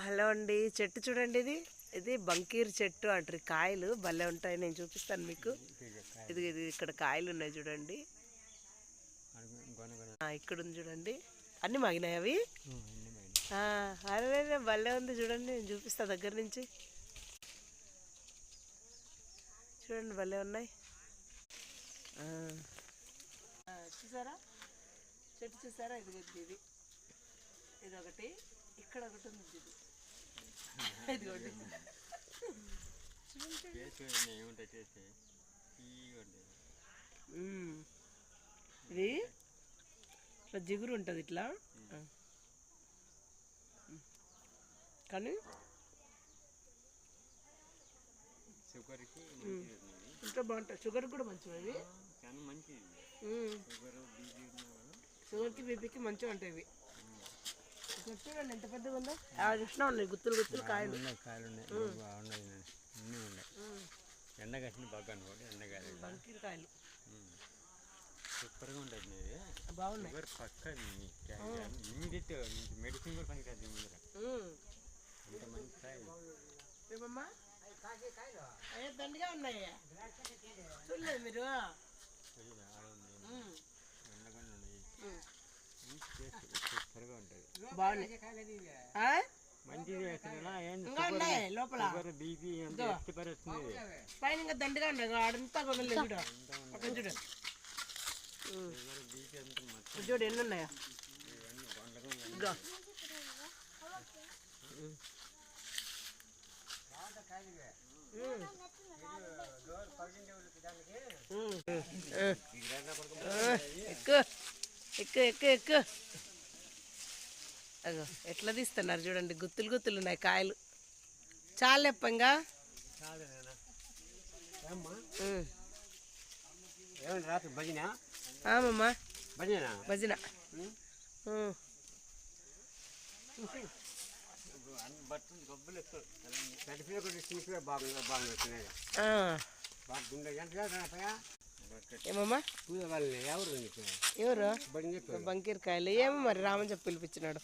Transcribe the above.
Hello అండి చెట్టు చూడండి ఇది. ఇది బంకీర్ చెట్టు అంటారు. కాయలు భలే ఉంటాయి. నేను చూపిస్తాను మీకు. ఇది ఇది ఇక్కడ కాయలు ఉన్నాయి చూడండి. ఇక్కడ ఉంది చూడండి. అన్ని మాగినాయి అవి? అరే భలే ఉంది చూడండి. నేను చూపిస్తా దగ్గర నుంచి. చూడండి భలే ఉన్నాయి. చూసారా? చెట్టు చూసారా? ఇది ఇది ఇది. ఒకటి ఇక్కడ ఒకటి ఉంది ఇది? ఇట్లా జిగురు ఉంటుంది ఇట్లా. కానీ? షుగర్కి ఇంట్లో బాగుంటుంది షుగర్ కూడా మంచివి షుగర్కి బీపీకి మంచిగా ఉంటాయి చూడండి ఎంత పెద్దగా ఉందో. ఉన్నాయి గుత్తులు గుత్తులు కాయలు. ఉన్నాయి కాయలు ఉన్నాయి. బాగున్నాయి అన్నీ ఉన్నాయి. ఎండ కట్టిన బాగా అనుకోండి ఎండకాయలు బంకీర్ కాయలు. సూపర్గా ఉంటుంది ఇది బాగున్నాయి. షుగర్ పక్క ఇమీడియట్ మెడిసిన్ కూడా పనికిరాదు ముందర. మ్మ్. అంత మంచి కాయలు. ఏమమ్మా? అయ్యో దండిగా ఉన్నాయి. చూడలేదు మీరు ఇది బాగా ఉంది. మ్మ్. ఎండగానే ఉన్నాయి మ్మ్. మంచి టేస్ట్ సూపర్గా ఉంటుంది బాగున్నాయి. ఇంకా ఉన్నాయి లోపల. పైన ఇంకా దండిగా ఇగో ఆడంతా కొనలేదు చూడు. చూడు. ఎన్ని ఉన్నాయా. ఎక్కు ఎక్కు ఎక్కు ఎక్కు. అగో ఎట్లా తీస్తున్నారు చూడండి గుత్తులు గుత్తులు ఉన్నాయి కాయలు. చాలా భజన? ఆమమ్మా భజన భజన. ఉమ్. ఏమమ్మా? ఎవరు నీకు ఎవరు? బడి చెప్పారు బంకీర్ కాయలు ఏమో మరి రామని చెప్పి పిలిపించినాడు.